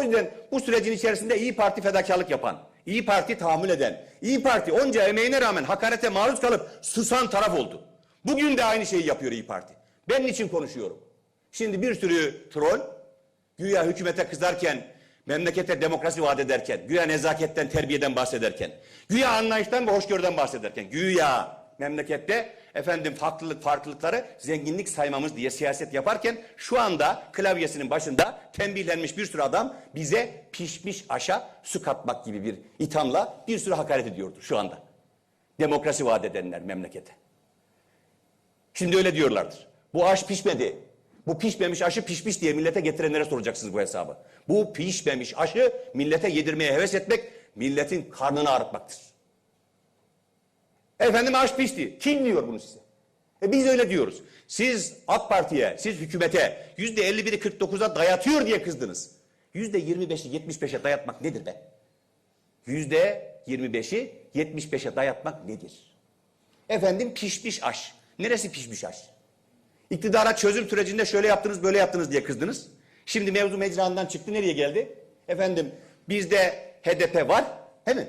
O yüzden bu sürecin içerisinde İyi Parti fedakarlık yapan, İyi Parti tahammül eden, İyi Parti onca emeğine rağmen hakarete maruz kalıp susan taraf oldu. Bugün de aynı şeyi yapıyor İyi Parti. Ben için konuşuyorum. Şimdi bir sürü troll güya hükümete kızarken, memlekete demokrasi vaat ederken, güya nezaketten, terbiyeden bahsederken, güya anlayıştan ve hoşgörüden bahsederken, güya memlekette efendim farklılık farklılıkları zenginlik saymamız diye siyaset yaparken şu anda klavyesinin başında tembihlenmiş bir sürü adam bize pişmiş aşa su katmak gibi bir ithamla bir sürü hakaret ediyordu şu anda. Demokrasi vaat edenler memlekete. Şimdi öyle diyorlardır. Bu aş pişmedi. Bu pişmemiş aşı pişmiş diye millete getirenlere soracaksınız bu hesabı. Bu pişmemiş aşı millete yedirmeye heves etmek, milletin karnını ağrıtmaktır. Efendim aş pişti. Kim diyor bunu size? E biz öyle diyoruz. Siz AK Parti'ye, siz hükümete yüzde 51'i 49'a dayatıyor diye kızdınız. Yüzde 25'i 75'e dayatmak nedir be? Yüzde 25'i 75'e dayatmak nedir? Efendim pişmiş aş. Neresi pişmiş aş? İktidara çözüm sürecinde şöyle yaptınız böyle yaptınız diye kızdınız. Şimdi mevzu mecrandan çıktı nereye geldi? Efendim bizde HDP var değil mi?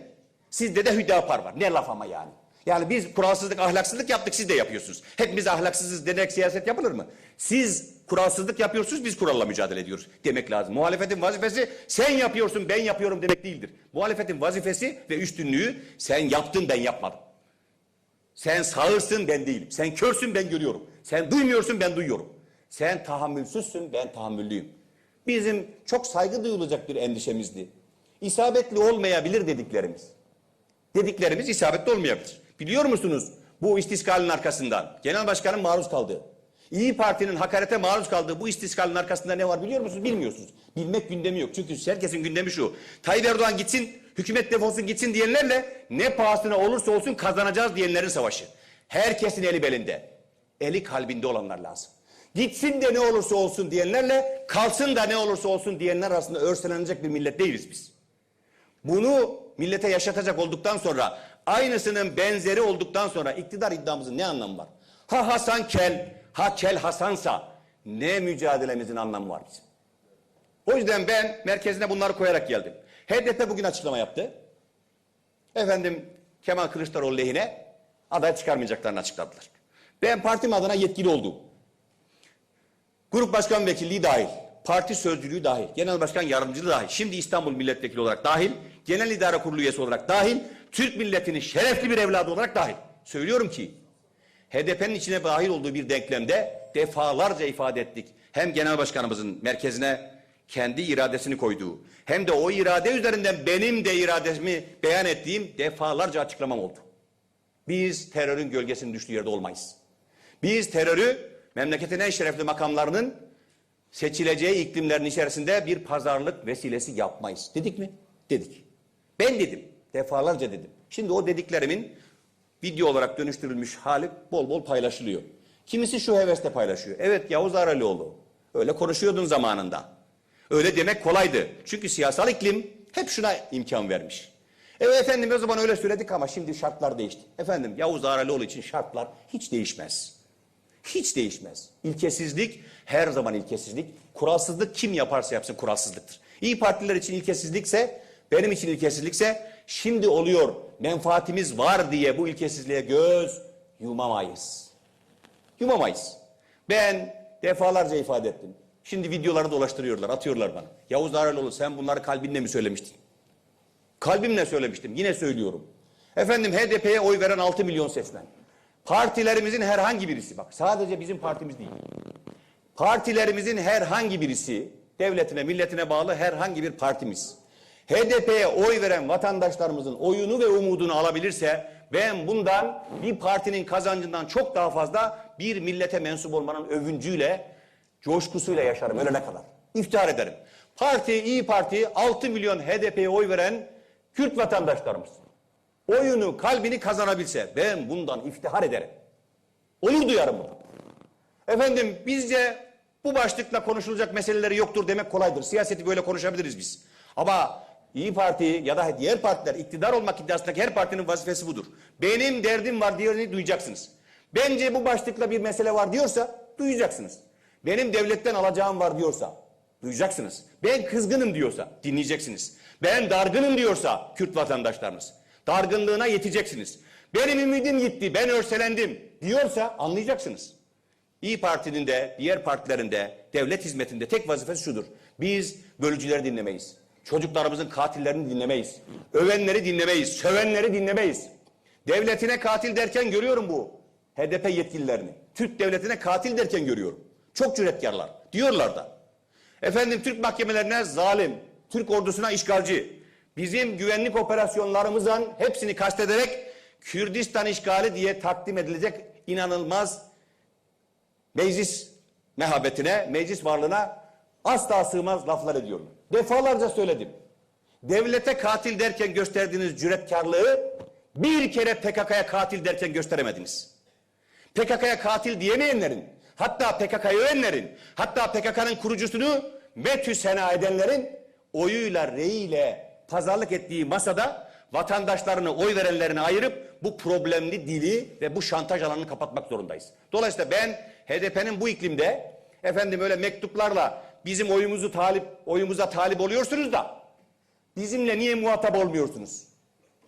Sizde de Hüdapar var. Ne laf ama yani. Yani biz kuralsızlık ahlaksızlık yaptık siz de yapıyorsunuz. Hepimiz ahlaksızız denerek siyaset yapılır mı? Siz kuralsızlık yapıyorsunuz biz kuralla mücadele ediyoruz demek lazım. Muhalefetin vazifesi sen yapıyorsun ben yapıyorum demek değildir. Muhalefetin vazifesi ve üstünlüğü sen yaptın ben yapmadım. Sen sağırsın ben değilim. Sen körsün ben görüyorum. Sen duymuyorsun ben duyuyorum. Sen tahammülsüzsün ben tahammüllüyüm. Bizim çok saygı duyulacak bir endişemizdi. İsabetli olmayabilir dediklerimiz. Dediklerimiz isabetli olmayabilir. Biliyor musunuz bu istiskalin arkasından genel başkanın maruz kaldığı, İyi Parti'nin hakarete maruz kaldığı bu istiskalin arkasında ne var biliyor musunuz? Bilmiyorsunuz. Bilmek gündemi yok. Çünkü herkesin gündemi şu. Tayyip Erdoğan gitsin, hükümet defolsun gitsin diyenlerle ne pahasına olursa olsun kazanacağız diyenlerin savaşı. Herkesin eli belinde. Eli kalbinde olanlar lazım. Gitsin de ne olursa olsun diyenlerle kalsın da ne olursa olsun diyenler arasında örselenecek bir millet değiliz biz. Bunu millete yaşatacak olduktan sonra aynısının benzeri olduktan sonra iktidar iddiamızın ne anlamı var? Ha Hasan Kel, ha Kel Hasansa ne mücadelemizin anlamı var bizim? O yüzden ben merkezine bunları koyarak geldim. HDP bugün açıklama yaptı. Efendim Kemal Kılıçdaroğlu lehine aday çıkarmayacaklarını açıkladılar. Ben partim adına yetkili oldum. Grup başkan vekilliği dahil, parti sözcülüğü dahil, genel başkan yardımcılığı dahil, şimdi İstanbul milletvekili olarak dahil, genel idare kurulu üyesi olarak dahil, Türk milletinin şerefli bir evladı olarak dahil. Söylüyorum ki HDP'nin içine dahil olduğu bir denklemde defalarca ifade ettik. Hem genel başkanımızın merkezine kendi iradesini koyduğu hem de o irade üzerinden benim de irademi beyan ettiğim defalarca açıklamam oldu. Biz terörün gölgesinin düştüğü yerde olmayız. Biz terörü memleketin en şerefli makamlarının seçileceği iklimlerin içerisinde bir pazarlık vesilesi yapmayız. Dedik mi? Dedik. Ben dedim. Defalarca dedim. Şimdi o dediklerimin video olarak dönüştürülmüş hali bol bol paylaşılıyor. Kimisi şu hevesle paylaşıyor. Evet Yavuz Aralioğlu. Öyle konuşuyordun zamanında. Öyle demek kolaydı. Çünkü siyasal iklim hep şuna imkan vermiş. Evet efendim o zaman öyle söyledik ama şimdi şartlar değişti. Efendim Yavuz Aralioğlu için şartlar hiç değişmez. Hiç değişmez. İlkesizlik her zaman ilkesizlik. Kuralsızlık kim yaparsa yapsın kuralsızlıktır. İyi partiler için ilkesizlikse, benim için ilkesizlikse şimdi oluyor menfaatimiz var diye bu ilkesizliğe göz yumamayız. Yumamayız. Ben defalarca ifade ettim. Şimdi videoları dolaştırıyorlar, atıyorlar bana. Yavuz Araloğlu sen bunları kalbinle mi söylemiştin? Kalbimle söylemiştim, yine söylüyorum. Efendim HDP'ye oy veren 6 milyon sesten. Partilerimizin herhangi birisi, bak sadece bizim partimiz değil. Partilerimizin herhangi birisi, devletine, milletine bağlı herhangi bir partimiz. HDP'ye oy veren vatandaşlarımızın oyunu ve umudunu alabilirse ben bundan bir partinin kazancından çok daha fazla bir millete mensup olmanın övüncüyle, coşkusuyla yaşarım ölene kadar. İftihar ederim. Parti, İyi Parti 6 milyon HDP'ye oy veren Kürt vatandaşlarımız oyunu, kalbini kazanabilse ben bundan iftihar ederim. Onur duyarım bunu. Efendim bizce bu başlıkla konuşulacak meseleleri yoktur demek kolaydır. Siyaseti böyle konuşabiliriz biz. Ama İyi Parti ya da diğer partiler iktidar olmak iddiasındaki her partinin vazifesi budur. Benim derdim var diye duyacaksınız. Bence bu başlıkla bir mesele var diyorsa duyacaksınız. Benim devletten alacağım var diyorsa Duyacaksınız. Ben kızgınım diyorsa dinleyeceksiniz. Ben dargınım diyorsa Kürt vatandaşlarımız. Dargınlığına yeteceksiniz. Benim ümidim gitti, ben örselendim diyorsa anlayacaksınız. İyi Parti'nin de diğer partilerin de devlet hizmetinde tek vazifesi şudur. Biz bölücüleri dinlemeyiz. Çocuklarımızın katillerini dinlemeyiz. Övenleri dinlemeyiz. Sövenleri dinlemeyiz. Devletine katil derken görüyorum bu. HDP yetkililerini. Türk devletine katil derken görüyorum. Çok cüretkarlar. Diyorlar da. Efendim Türk mahkemelerine zalim, Türk ordusuna işgalci, bizim güvenlik operasyonlarımızın hepsini kastederek Kürdistan işgali diye takdim edilecek inanılmaz meclis mehabetine, meclis varlığına asla sığmaz laflar ediyorum. Defalarca söyledim. Devlete katil derken gösterdiğiniz cüretkarlığı bir kere PKK'ya katil derken gösteremediniz. PKK'ya katil diyemeyenlerin, hatta PKK'yı övenlerin, hatta PKK'nın kurucusunu metü sena edenlerin oyuyla, reyiyle pazarlık ettiği masada vatandaşlarını oy verenlerine ayırıp bu problemli dili ve bu şantaj alanını kapatmak zorundayız. Dolayısıyla ben HDP'nin bu iklimde efendim öyle mektuplarla bizim oyumuzu talip oyumuza talip oluyorsunuz da bizimle niye muhatap olmuyorsunuz?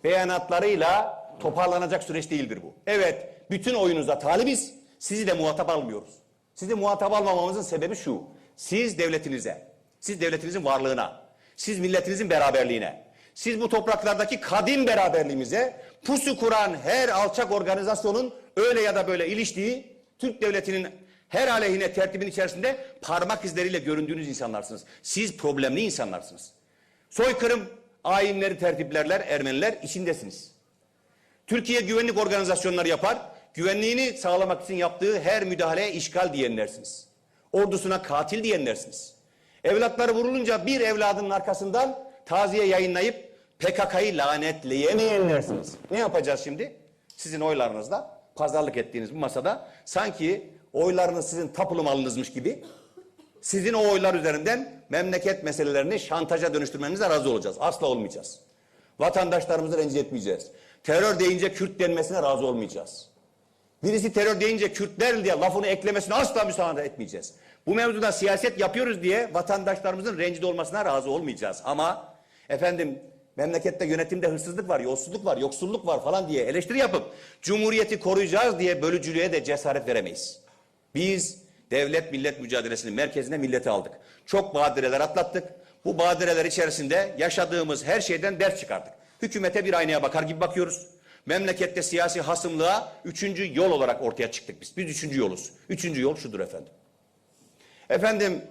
beyanatlarıyla toparlanacak süreç değildir bu. Evet, bütün oyunuza talibiz, sizi de muhatap almıyoruz. Sizi muhatap almamamızın sebebi şu, siz devletinize, siz devletinizin varlığına, siz milletinizin beraberliğine, siz bu topraklardaki kadim beraberliğimize pusu kuran her alçak organizasyonun öyle ya da böyle iliştiği Türk devletinin her aleyhine tertibin içerisinde parmak izleriyle göründüğünüz insanlarsınız. Siz problemli insanlarsınız. Soykırım ayinleri tertiplerler Ermeniler içindesiniz. Türkiye güvenlik organizasyonları yapar. Güvenliğini sağlamak için yaptığı her müdahaleye işgal diyenlersiniz. Ordusuna katil diyenlersiniz. Evlatları vurulunca bir evladının arkasından taziye yayınlayıp PKK'yı lanetleyemeyenlersiniz. Ne yapacağız şimdi? Sizin oylarınızla pazarlık ettiğiniz bu masada sanki oylarınız sizin tapulu malınızmış gibi sizin o oylar üzerinden memleket meselelerini şantaja dönüştürmenize razı olacağız. Asla olmayacağız. Vatandaşlarımızı rencide etmeyeceğiz. Terör deyince Kürt denmesine razı olmayacağız. Birisi terör deyince Kürtler diye lafını eklemesine asla müsaade etmeyeceğiz. Bu mevzuda siyaset yapıyoruz diye vatandaşlarımızın rencide olmasına razı olmayacağız. Ama efendim memlekette yönetimde hırsızlık var, yolsuzluk var, yoksulluk var falan diye eleştiri yapıp cumhuriyeti koruyacağız diye bölücülüğe de cesaret veremeyiz. Biz devlet millet mücadelesinin merkezine milleti aldık. Çok badireler atlattık. Bu badireler içerisinde yaşadığımız her şeyden ders çıkardık. Hükümete bir aynaya bakar gibi bakıyoruz. Memlekette siyasi hasımlığa üçüncü yol olarak ortaya çıktık biz. Biz üçüncü yoluz. Üçüncü yol şudur efendim. Efendim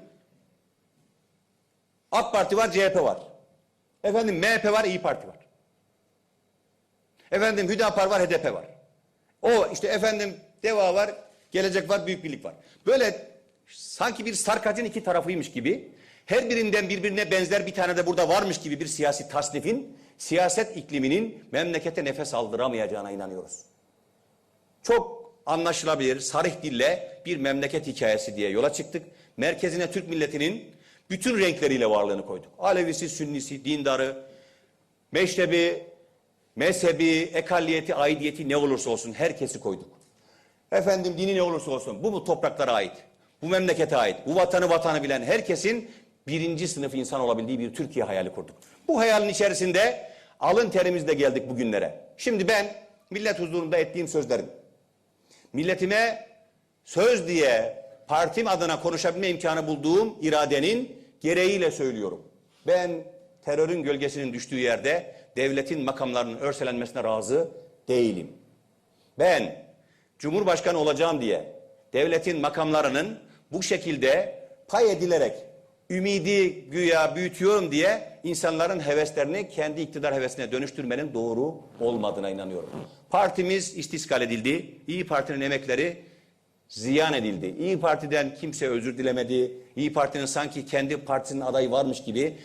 AK Parti var, CHP var. Efendim MHP var, İyi Parti var. Efendim Hüdapar var, HDP var. O işte efendim Deva var, Gelecek var, Büyük Birlik var. Böyle sanki bir sarkacın iki tarafıymış gibi her birinden birbirine benzer bir tane de burada varmış gibi bir siyasi tasnifin siyaset ikliminin memlekete nefes aldıramayacağına inanıyoruz. Çok anlaşılabilir, sarih dille bir memleket hikayesi diye yola çıktık. Merkezine Türk milletinin bütün renkleriyle varlığını koyduk. Alevisi, Sünnisi, dindarı, meşrebi, mezhebi, ekalliyeti, aidiyeti ne olursa olsun herkesi koyduk. Efendim dini ne olursa olsun bu bu topraklara ait. Bu memlekete ait. Bu vatanı vatanı bilen herkesin birinci sınıf insan olabildiği bir Türkiye hayali kurduk. Bu hayalin içerisinde alın terimizle geldik bugünlere. Şimdi ben millet huzurunda ettiğim sözlerim. Milletime söz diye partim adına konuşabilme imkanı bulduğum iradenin gereğiyle söylüyorum. Ben terörün gölgesinin düştüğü yerde devletin makamlarının örselenmesine razı değilim. Ben Cumhurbaşkanı olacağım diye devletin makamlarının bu şekilde pay edilerek ümidi güya büyütüyorum diye insanların heveslerini kendi iktidar hevesine dönüştürmenin doğru olmadığına inanıyorum. Partimiz istiskal edildi. İyi Parti'nin emekleri ziyan edildi. İyi Parti'den kimse özür dilemedi. İyi Parti'nin sanki kendi partisinin adayı varmış gibi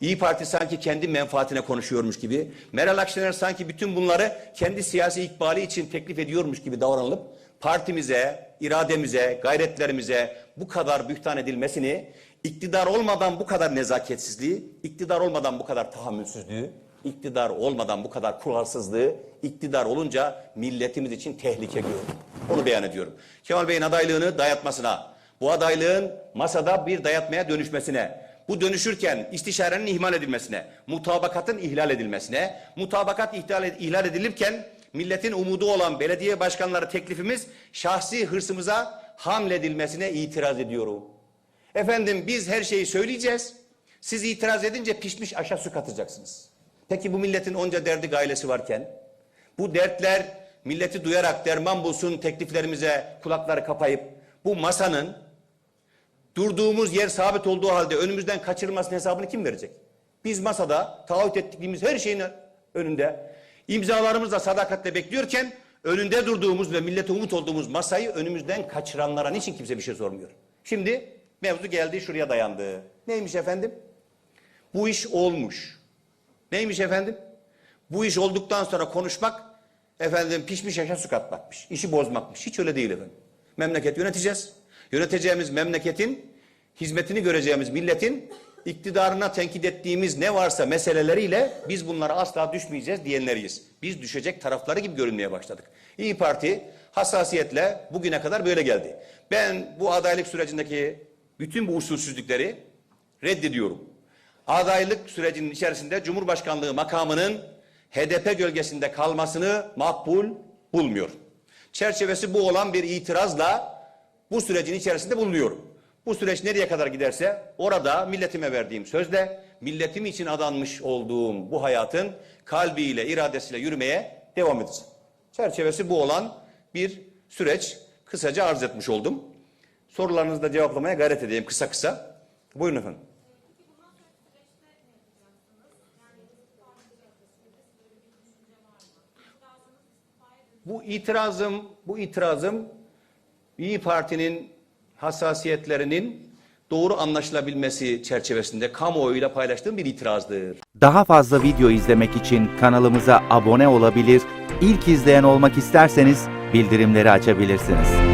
İyi Parti sanki kendi menfaatine konuşuyormuş gibi, Meral Akşener sanki bütün bunları kendi siyasi ikbali için teklif ediyormuş gibi davranılıp partimize, irademize, gayretlerimize bu kadar bühtan edilmesini, iktidar olmadan bu kadar nezaketsizliği, iktidar olmadan bu kadar tahammülsüzlüğü, iktidar olmadan bu kadar kuralsızlığı, iktidar olunca milletimiz için tehlike görüyorum. Onu beyan ediyorum. Kemal Bey'in adaylığını dayatmasına, Bu adaylığın masada bir dayatmaya dönüşmesine, bu dönüşürken istişarenin ihmal edilmesine, mutabakatın ihlal edilmesine, mutabakat ihlal, edilirken milletin umudu olan belediye başkanları teklifimiz şahsi hırsımıza hamledilmesine itiraz ediyorum. Efendim biz her şeyi söyleyeceğiz. Siz itiraz edince pişmiş aşağı su katacaksınız. Peki bu milletin onca derdi gailesi varken bu dertler milleti duyarak derman bulsun tekliflerimize kulakları kapayıp bu masanın durduğumuz yer sabit olduğu halde önümüzden kaçırılmasının hesabını kim verecek? Biz masada taahhüt ettiğimiz her şeyin önünde imzalarımızla sadakatle bekliyorken önünde durduğumuz ve millete umut olduğumuz masayı önümüzden kaçıranlara niçin kimse bir şey sormuyor? Şimdi mevzu geldi şuraya dayandı. Neymiş efendim? Bu iş olmuş. Neymiş efendim? Bu iş olduktan sonra konuşmak efendim pişmiş yaşa su katmakmış. İşi bozmakmış. Hiç öyle değil efendim. Memleket yöneteceğiz. Yöneteceğimiz memleketin hizmetini göreceğimiz milletin iktidarına tenkit ettiğimiz ne varsa meseleleriyle biz bunlara asla düşmeyeceğiz diyenleriyiz. Biz düşecek tarafları gibi görünmeye başladık. İyi Parti hassasiyetle bugüne kadar böyle geldi. Ben bu adaylık sürecindeki bütün bu usulsüzlükleri reddediyorum. Adaylık sürecinin içerisinde Cumhurbaşkanlığı makamının HDP gölgesinde kalmasını makbul bulmuyor. Çerçevesi bu olan bir itirazla bu sürecin içerisinde bulunuyorum. Bu süreç nereye kadar giderse orada milletime verdiğim sözle milletim için adanmış olduğum bu hayatın kalbiyle, iradesiyle yürümeye devam edeceğim. Çerçevesi bu olan bir süreç kısaca arz etmiş oldum. Sorularınızı da cevaplamaya gayret edeyim kısa kısa. Buyurun efendim. Bu itirazım, bu itirazım İyi Parti'nin hassasiyetlerinin doğru anlaşılabilmesi çerçevesinde kamuoyuyla paylaştığım bir itirazdır. Daha fazla video izlemek için kanalımıza abone olabilir, ilk izleyen olmak isterseniz bildirimleri açabilirsiniz.